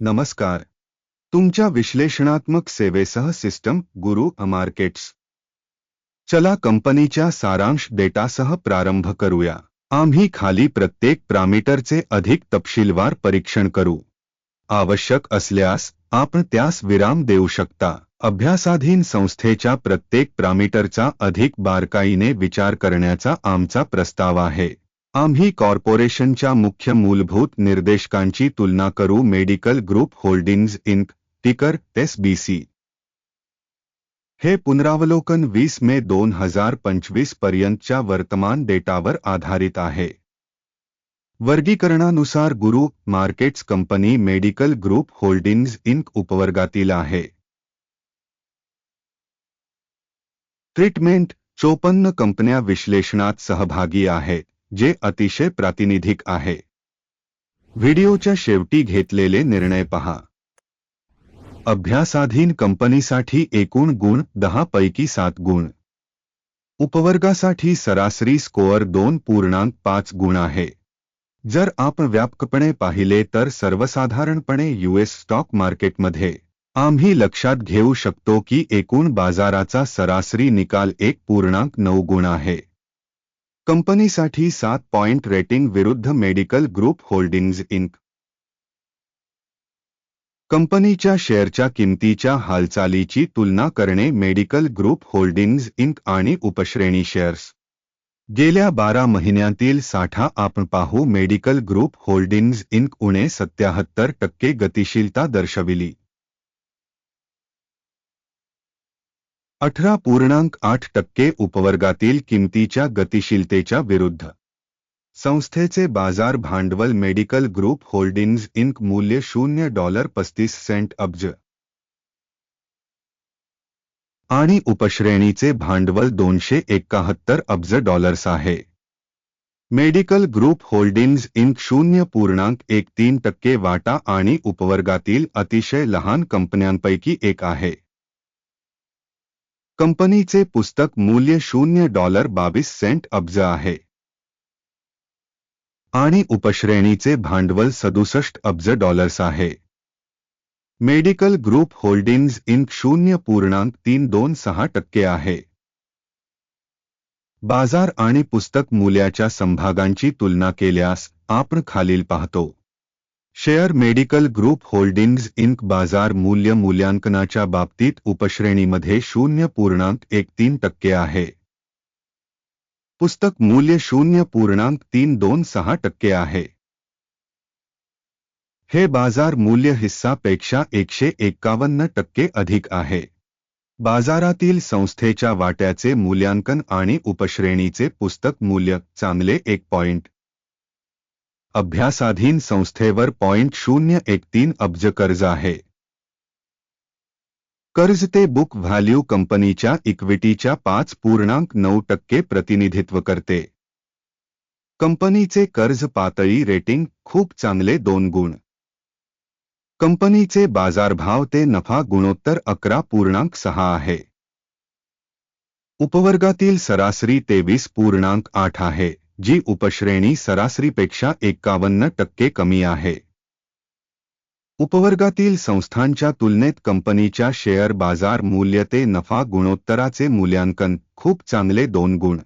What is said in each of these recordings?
नमस्कार. तुमच्या विश्लेषणात्मक सेवेसह सिस्टम गुरु मार्केट्स चला कंपनीच्या सारांश डेटासह प्रारंभ करूया. आम्ही खाली प्रत्येक प्रामीटरचे अधिक तपशीलवार परीक्षण करू. आवश्यक असल्यास आपण त्यास विराम देऊ शकता. अभ्यासाधीन संस्थेच्या प्रत्येक प्रामीटरचा अधिक बारकाईने विचार करण्याचा आमचा प्रस्ताव आहे. आम्ही कॉर्पोरेशनच्या मुख्य मूलभूत निर्देशकांची तुलना करू medical group holdings Inc ticker SBC. हे पुनरावलोकन वीस मे दोन हजार पंचवीस पर्यंतच्या वर्तमान डेटावर आधारित आहे. वर्गीकरणानुसार Guru Markets company Medical Group Holdings Inc उपवर्गातील आहे. ट्रीटमेंट चोपन्न कंपन्या विश्लेषणात सहभागी आहेत. जे अतिशय प्रातिनिधिक आहे. व्हिडिओच्या शेवटी घेतलेले निर्णय पहा. अभ्यासाधीन कंपनीसाठी एकूण गुण दहा पैकी सात गुण. उपवर्गासाठी सरासरी स्कोअर दोन पूर्णांक पाच गुण आहे. जर आपण व्यापकपणे पाहिले तर सर्वसाधारणपणे यूएस स्टॉक मार्केटमध्ये आम्ही लक्षात घेऊ शकतो की एकूण बाजाराचा सरासरी निकाल एक पूर्णांक नऊ गुण आहे. कंपनीसाठी सात पॉइंट रेटिंग विरुद्ध मेडिकल ग्रुप होल्डिंग्ज इंक. कंपनीच्या शेअरच्या किमतीच्या हालचालीची तुलना करणे मेडिकल ग्रुप होल्डिंग्ज इंक आणि उपश्रेणी शेअर्स. गेल्या बारा महिन्यांतील साठा आपण पाहू मेडिकल ग्रुप होल्डिंग्ज इंक उणे सत्याहत्तर टक्के गतिशीलता दर्शविली. अठरा पूर्णांक आठ टक्के उपवर्गातील किमतीच्या गतिशीलतेच्या विरुद्ध. संस्थेचे बाजार भांडवल मेडिकल ग्रुप होल्डिंग्ज इंक मूल्य शून्य डॉलर पस्तीस सेंट अब्ज. आणि उपश्रेणीचे भांडवल दोनशे एकाहत्तर अब्ज डॉलर्स आहे. मेडिकल ग्रुप होल्डिंग्ज इंक शून्य पूर्णांक एक तीन टक्के वाटा आणि उपवर्गातील अतिशय लहान कंपन्यांपैकी एक आहे. कंपनीचे पुस्तक मूल्य शून्य डॉलर बावीस सेंट अब्ज आहे. आणि उपश्रेणीचे भांडवल सदुसष्ट अब्ज डॉलर्स आहे. मेडिकल ग्रुप होल्डिंग्ज इंक शून्य पूर्णांक तीन दोन सहा टक्के आहे. बाजार आणि पुस्तक मूल्याच्या संभागांची तुलना केल्यास आपण खालील पाहतो. Share Medical Group Holdings Inc बाजार मूल्य मूल्यांकनाच्या बाबतीत उपश्रेणीमध्ये शून्य पूर्णांक एक तीन टक्के आहे. पुस्तक मूल्य शून्य पूर्णांक तीन दोन सहा टक्के आहे. हे बाजार मूल्य हिस्सापेक्षा एकशे एक्कावन्न टक्के अधिक आहे. बाजारातील संस्थेच्या वाट्याचे मूल्यांकन आणि उपश्रेणीचे पुस्तक मूल्य चांगले एक पॉइंट अभ्यासाधीन संस्थेवर पॉइंट शून्य एक तीन अब्ज कर्ज आहे. कर्ज ते बुक व्हॅल्यू कंपनीच्या इक्विटीच्या पाच पूर्णांक नऊ टक्के प्रतिनिधित्व करते. कंपनीचे कर्ज पातळी रेटिंग खूप चांगले दोन गुण. कंपनीचे बाजारभाव ते नफा गुणोत्तर अकरा पूर्णांक सहा आहे. उपवर्गातील सरासरी तेवीस पूर्णांक आठ आहे. जी उपश्रेणी सरासरीपेक्षा एक्कावन्न टक्के कमी आहे. उपवर्गातील संस्थांच्या तुलनेत कंपनीच्या शेअर बाजार मूल्य ते नफा गुणोत्तराचे मूल्यांकन खूप चांगले दोन गुण.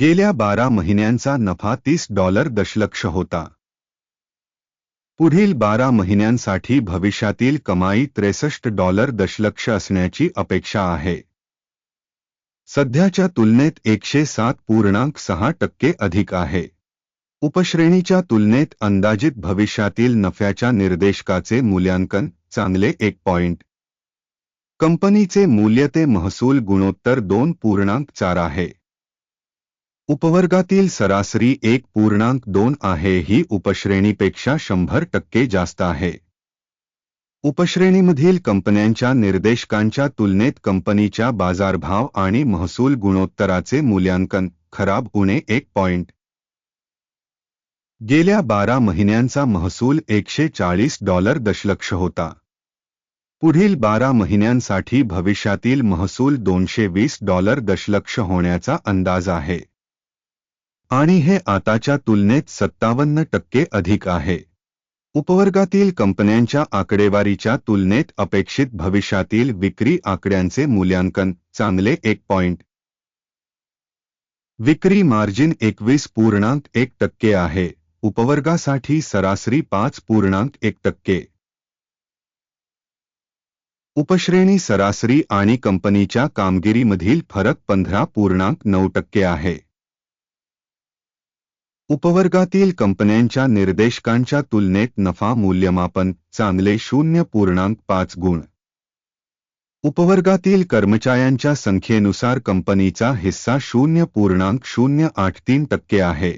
गेल्या बारा महिन्यांचा नफा तीस डॉलर दशलक्ष होता. पुढील बारा महिन्यांसाठी भविष्यातील कमाई त्रेसष्ट डॉलर दशलक्ष असण्याची अपेक्षा आहे. सध्याच्या तुलनेत एकशे सात पूर्णांक सहा टक्के अधिक आहे. उपश्रेणीच्या तुलनेत अंदाजित भविष्यातील नफ्याच्या निर्देशकाचे मूल्यांकन चांगले एक पॉइंट. कंपनीचे मूल्य ते महसूल गुणोत्तर दोन पूर्णांक चार आहे. उपवर्गातील सरासरी एक पूर्णांक दोन आहे ही उपश्रेणीपेक्षा शंभर टक्के जास्त आहे. उपश्रेणीमधील कंपन्यांच्या निर्देशकांच्या तुलनेत कंपनीच्या बाजारभाव आणि महसूल गुणोत्तराचे मूल्यांकन खराब उणे एक पॉइंट. गेल्या बारा महिन्यांचा महसूल एकशे चाळीस डॉलर दशलक्ष होता. पुढील बारा महिन्यांसाठी भविष्यातील महसूल दोनशे वीस डॉलर दशलक्ष होण्याचा अंदाज आहे. आणि हे आताच्या तुलनेत सत्तावन्न टक्के अधिक आहे. उपवर्गातील कंपन्यांच्या आकडेवारीच्या तुलनेत अपेक्षित भविष्यातील विक्री आकड्यांचे मूल्यांकन चांगले एक पॉइंट विक्री मार्जिन एकवीस पूर्णांक एक टक्के आहे. उपवर्गासाठी सरासरी पाच पूर्णांक एक टक्के. उपश्रेणी सरासरी आणि कंपनीच्या कामगिरीमधील फरक पंधरा पूर्णांक नऊ टक्के आहे. उपवर्गातील कंपन्यांच्या निर्देशकांच्या तुलनेत नफा मूल्यमापन चांगले शून्य पूर्णांक पाच गुण. उपवर्गातील कर्मचाऱ्यांच्या संख्येनुसार कंपनीचा हिस्सा शून्य पूर्णांक शून्य आठ तीन टक्के आहे.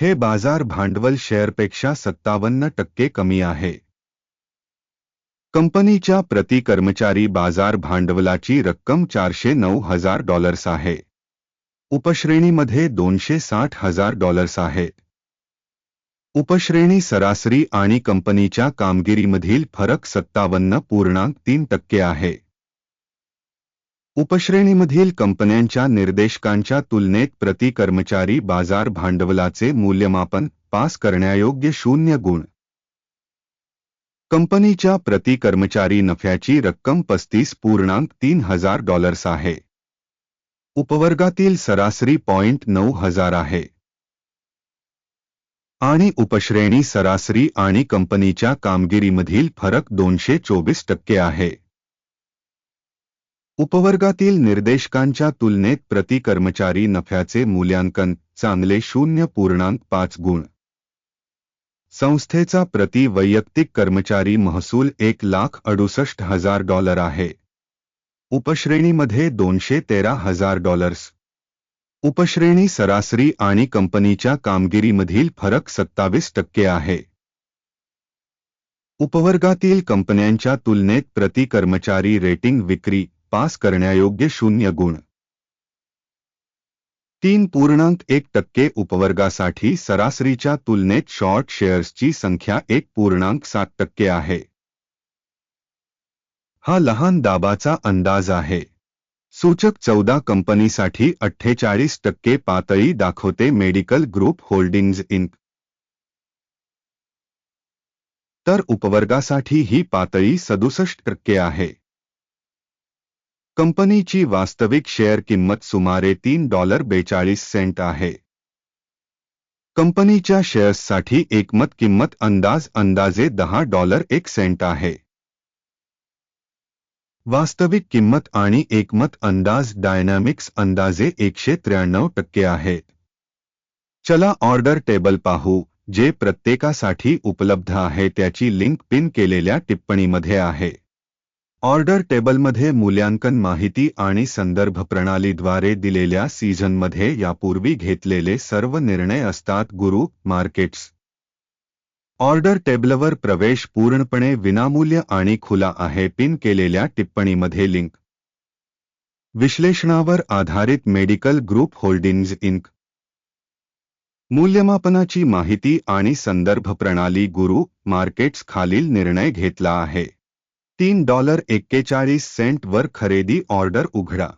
हे बाजार भांडवल शेअरपेक्षा सत्तावन्न टक्के कमी आहे. कंपनीच्या प्रति कर्मचारी बाजार भांडवलाची रक्कम चारशे नऊ हजार डॉलर्स आहे. उपश्रेणीमध्ये दोनशे साठ हजार डॉलर्स आहे. उपश्रेणी सरासरी आणि कंपनीच्या कामगिरीमधील फरक सत्तावन्न पूर्णांक तीन टक्के आहे. उपश्रेणीमधील कंपन्यांच्या निर्देशकांच्या तुलनेत प्रति कर्मचारी बाजार भांडवलाचे मूल्यमापन पास करण्यायोग्य शून्य गुण. कंपनीच्या प्रति कर्मचारी नफ्याची रक्कम पस्तीस पूर्णांक तीन हजार डॉलर्स आहे. उपवर्गातील सरासरी पॉइंट नऊ हजार आहे. आणि उपश्रेणी सरासरी आणि कंपनीच्या कामगिरीमधील फरक दोनशे चोवीस टक्के आहे. उपवर्गातील निर्देशकांच्या तुलनेत प्रति कर्मचारी नफ्याचे मूल्यांकन चांगले शून्य पूर्णांक पाच गुण. संस्थेचा प्रति वैयक्तिक कर्मचारी महसूल एक लाख अडुसष्ट हजार डॉलर आहे. उपश्रेणीमध्ये दोनशे तेरा हजार डॉलर्स उपश्रेणी सरासरी आणि कंपनीच्या कामगिरीमधील फरक सत्तावीस टक्के आहे. उपवर्गातील कंपन्यांच्या तुलनेत प्रति कर्मचारी रेटिंग विक्री पास करण्यायोग्य शून्य गुण. तीन पूर्णांक एक टक्के उपवर्गासाठी सरासरीच्या तुलनेत शॉर्ट शेअर्सची संख्या एक पूर्णांक सात टक्के आहे. हा लहान दाबाचा अंदाज आहे. सूचक चौदा कंपनीसाठी अठ्ठेचाळीस टक्के पातळी दाखवते मेडिकल ग्रुप होल्डिंग्ज इंक. तर उपवर्गासाठी ही पातळी सदुसष्ट टक्के आहे. कंपनीची वास्तविक शेअर किंमत सुमारे तीन डॉलर बेचाळीस सेंट आहे. कंपनीच्या शेअर्ससाठी एकमत किंमत अंदाज अंदाजे दहा डॉलर एक सेंट आहे. वास्तविक किंमत आणि एकमत अंदाज डायनॅमिक्स अंदाजे एकशे त्र्याण्णव टक्के आहेत. चला ऑर्डर टेबल पाहू जे प्रत्येकासाठी उपलब्ध आहे त्याची लिंक पिन केलेल्या टिप्पणीमध्ये आहे. ऑर्डर टेबलमध्ये मूल्यांकन माहिती आणि संदर्भ प्रणालीद्वारे दिलेल्या सीझनमध्ये यापूर्वी घेतलेले सर्व निर्णय असतात गुरु मार्केट्स ऑर्डर टेबलवर प्रवेश पूर्णपणे विनामूल्य आणि खुला आहे पिन केलेल्या टिप्पणीमध्ये लिंक. विश्लेषणावर आधारित मेडिकल ग्रुप होल्डिंग्ज इंक. मूल्यमापनाची माहिती आणि संदर्भ प्रणाली गुरु मार्केट्स खालील निर्णय घेतला आहे. तीन डॉलर एक्केचाळीस सेंटवर खरेदी ऑर्डर उघडा.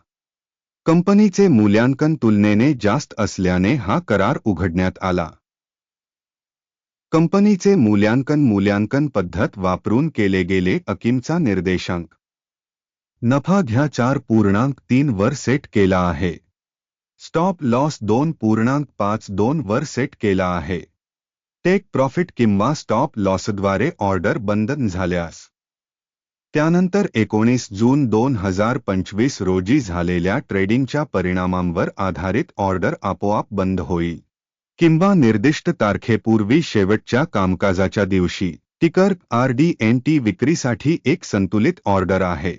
कंपनीचे मूल्यांकन तुलनेने जास्त असल्याने हा करार उघडण्यात आला. कंपनीचे मूल्यांकन मूल्यांकन पद्धत वापरून केले गेले अकिमचा निर्देशांक. नफा घ्या चार पूर्णांक तीन वर सेट केला आहे. स्टॉप लॉस दोन पूर्णांक पाच दोन वर सेट केला आहे. टेक प्रॉफिट किंवा स्टॉप लॉसद्वारे ऑर्डर बंद झाल्यास. त्यानंतर एकोणीस जून दोन हजार पंचवीस रोजी झालेल्या ट्रेडिंगच्या परिणामांवर आधारित ऑर्डर आपोआप बंद होईल. किंवा निर्दिष्ट तारखेपूर्वी शेवटच्या कामकाजाच्या दिवशी टिकर आर डी एन टी विक्रीसाठी एक संतुलित ऑर्डर आहे.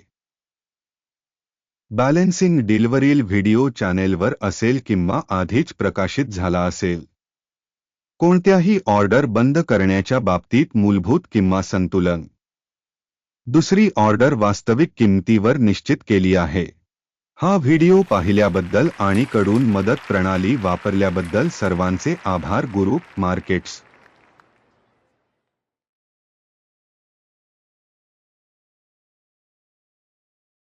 बॅलेन्सिंग डिलिव्हरील व्हिडिओ चॅनेलवर असेल किंवा आधीच प्रकाशित झाला असेल. कोणत्याही ऑर्डर बंद करण्याच्या बाबतीत मूलभूत किंवा संतुलन. दुसरी ऑर्डर वास्तविक किंमतीवर निश्चित केली आहे. हा व्हिडिओ पाहिल्याबद्दल आणि कडून मदत प्रणाली वापरल्याबद्दल सर्वांचे आभार गुरु मार्केट्स.